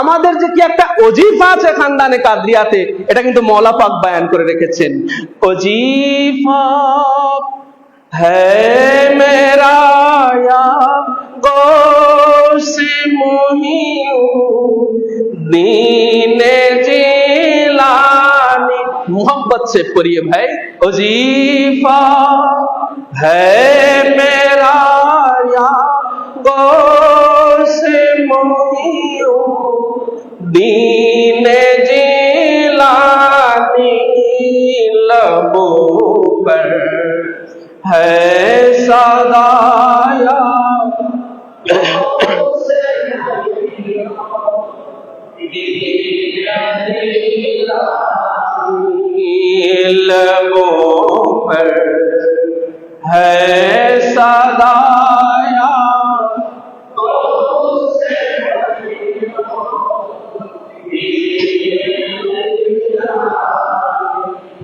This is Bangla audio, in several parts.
আমাদের যে কি একটা অজিফা আছে খানদানে কাদরিয়াতে, এটা কিন্তু মলাপাক বায়ান করে রেখেছেন। অজিফা হ্যাঁ মেরা গোসে মোহিউ, দীনে জিলানি। মোহাম্মত সে পড়িয়ে ভাই অজিফা হ্যাঁ মেরা दीने जिलानी लबों पर है सदाया। लबों पर है सदाया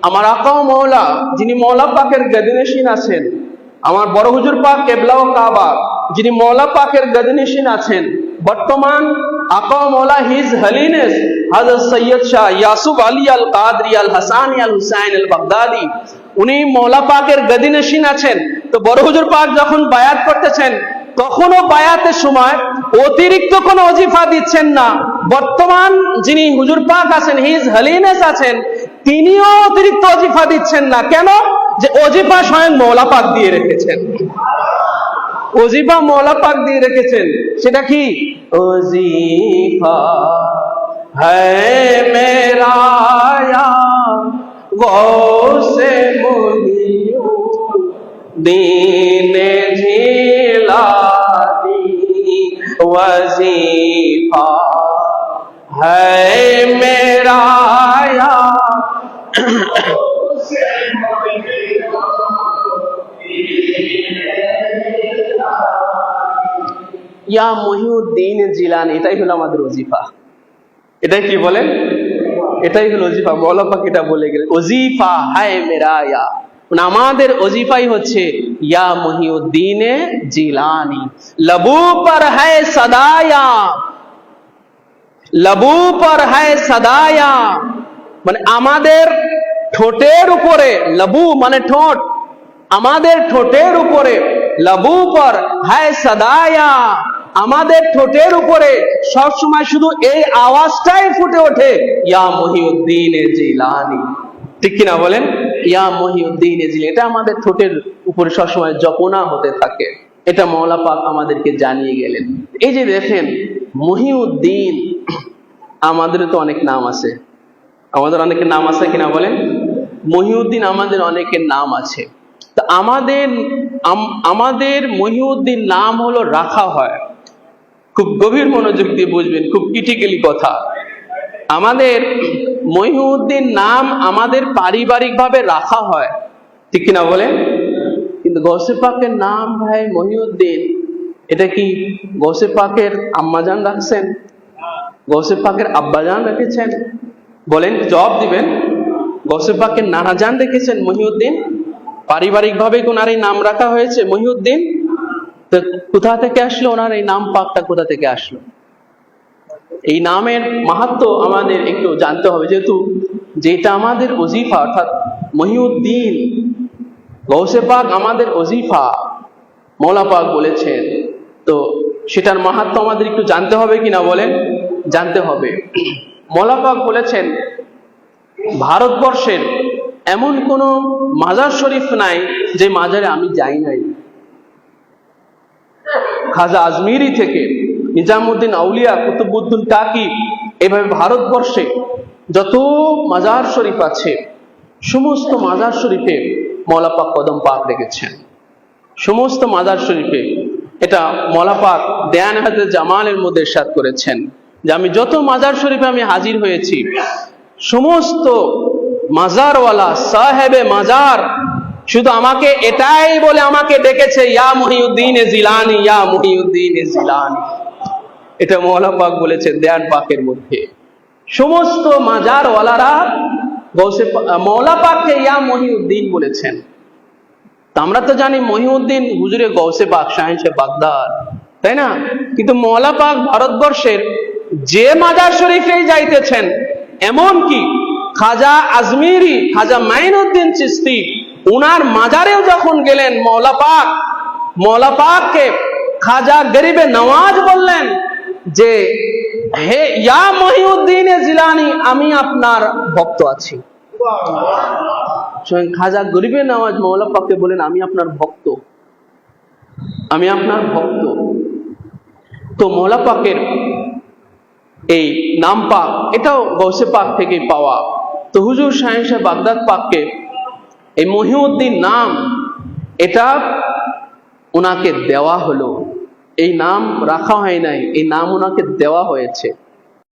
আমার আকাও মৌলা যিনি মৌলা পাকের গদিনেশীন আছেন, আমার বড় হুজুর পাক কেবলা ও কাবা, যিনি মৌলা পাকের গদিনেশীন আছেন, বর্তমান আকাও মৌলা হিজ হলিনেস হযরত সৈয়দ শাহ ইয়াসুফ আলী আল কাদরি আল হাসানি আল হুসাইন আল বাগদাদি, উনি মৌলা পাকের গদিনেশীন আছেন। তো বড় হুজুর পাক যখন বায়াত করতেছেন, কখনো বায়াতের সময় অতিরিক্ত কোনো অজিফা দিচ্ছেন না। বর্তমান যিনি হুজুর পাক আছেন, হিজ হলিনেস আছেন তিনিও অতিরিক্ত অজিফা দিচ্ছেন না। কেন? যে অজিফা স্বয়ং মৌলাপাক দিয়ে রেখেছেন। অজিফা মৌলাপাক দিয়ে রেখেছেন। সেটা কি? অজিফা হে মেরা দিনে ঝিলা দি ওয়াজিফা ইয়া মহিউদ্দিন জিলানি, এটাই হলো আমাদের ওজিফা। এটাই কি বলেন এটাই হলো ওজিফা। মৌলা পাক এটা বলে গেলেন, ওজিফা, হায় মেরা ইয়া। মানে আমাদের ওজিফাই হচ্ছে, ইয়া মহিউদ্দিনে জিলানি। লবু পর হ্যায় সদায়া। লবু পর হ্যায় সদায়া। মানে আমাদের ঠোঁটের উপরে, লবু মানে ঠোঁট, আমাদের ঠোঁটের উপরে লবু পর হায় সদায়া। আমাদের ঠোঁটের উপরে সবসময় শুধু এই আওয়াজটাই ফুটে ওঠে, ইয়া মহিউদ্দিন জিলানি। ঠিক কিনা বলেন? ইয়া মহিউদ্দিন এটা আমাদের ঠোঁটের উপরে সবসময় জপনা হতে থাকে। এটা মৌলা পাক আমাদেরকে জানিয়ে গেলেন। এই যে দেখেন, মহিউদ্দিন আমাদের তো অনেক নাম আছে। আমাদের অনেকের নাম আছে কিনা বলেন? মহিউদ্দিন আমাদের অনেকের নাম আছে। তা আমাদের আমাদের মহিউদ্দিন নাম হলো রাখা হয়। খুব গভীর মনোযোগ দিয়ে বুঝবেন, খুব ক্রিটিক্যালি কথা। আমাদের মহিউদ্দিন নাম আমাদের পারিবারিক ভাবে রাখা হয়। ঠিক কিনা বলেন? কিন্তু গৌসে পাকের নাম ভাই মহিউদ্দিন, এটা কি গৌসে পাকের আম্মাজান রাখছেন? গৌসে পাকের আব্বাজান রেখেছেন? বলেন, জবাব দিবেন। গৌসে পাকের নানাজান রেখেছেন মহিউদ্দিন। পারিবারিক ভাবে ওনার এই নাম রাখা হয়েছে মহিউদ্দিন। কোথা থেকে আসলো ওনার? এই নাম পাকটা কোথা থেকে আসলো? এই নামের মাহাত্ম আমাদের একটু জানতে হবে, যেহেতু যেটা আমাদের ওজিফা, অর্থাৎ মহিউদ্দিন গৌসে পাক আমাদের ওজিফা, মৌলা পাক বলেছেন। তো সেটার মাহাত্ম আমাদের একটু জানতে হবে কিনা বলেন? জানতে হবে। মৌলা পাক বলেছেন, ভারতবর্ষের এমন কোন মাজার শরীফ নাই যে মাজারে আমি যাই নাই। খাজা আজমিরি থেকে নিজামুদ্দিন আউলিয়া কুতুবুদ্দিন কাকি এভাবে ভারতবর্ষে যত মাজার শরীফ আছে, সমস্ত মাজার শরীফে মৌলাপাক কদম পাক রেখেছেন। সমস্ত মাজার শরীফে এটা মলাপাক দেয়ান হাতে জামালের মধ্যে সাত করেছেন যে আমি যত মাজার শরীফে আমি হাজির হয়েছি, সমস্ত মাজারওয়ালা সাহেবে মাজার শুধু আমাকে এটাই বলে আমাকে ডেকেছে, ইয়া মহিউদ্দিন জিলানি, ইয়া মহিউদ্দিন এ জিলানি। এটা মৌলা পাক বলেছেন দেয়ান পাকের মধ্যে। সমস্ত মাজার মাজারওয়ালারা গৌসে মৌলা পাককে ইয়া মহিউদ্দিন বলেছেন। আমরা তো জানি মহিউদ্দিন হুজুরে গৌসে পাক শাহিনসে বাগদাদ, তাই না? কিন্তু মৌলা পাক ভারতবর্ষের যে মাজার শরীফে যাইতেছেন এমন কি খাজা আজমিরি, খাজা মাইনুদ্দিন চিস্তি উনার মাজারেও যখন গেলেন মৌলা পাক মৌলা পাককে খাজা গরিবে নওয়াজ বললেন যে, হে ইয়া মহিউদ্দিন জিলানি, আমি আপনার ভক্ত আছি। স্বয়ং খাজা গরিবে নওয়াজ মৌলা পাককে বলেন আমি আপনার ভক্ত। আমি আপনার ভক্ত। তো মৌলা পাকের এই নাম পাক, এটাও গৌসে পাক থেকে পাওয়া। তো হুজুর সাহেব বাগদাদ পাককে এই মহিউদ্দিন নাম, এটা ওনাকে দেওয়া হলো। এই নাম রাখা হয় নাই, এই নাম ওনাকে দেওয়া হয়েছে।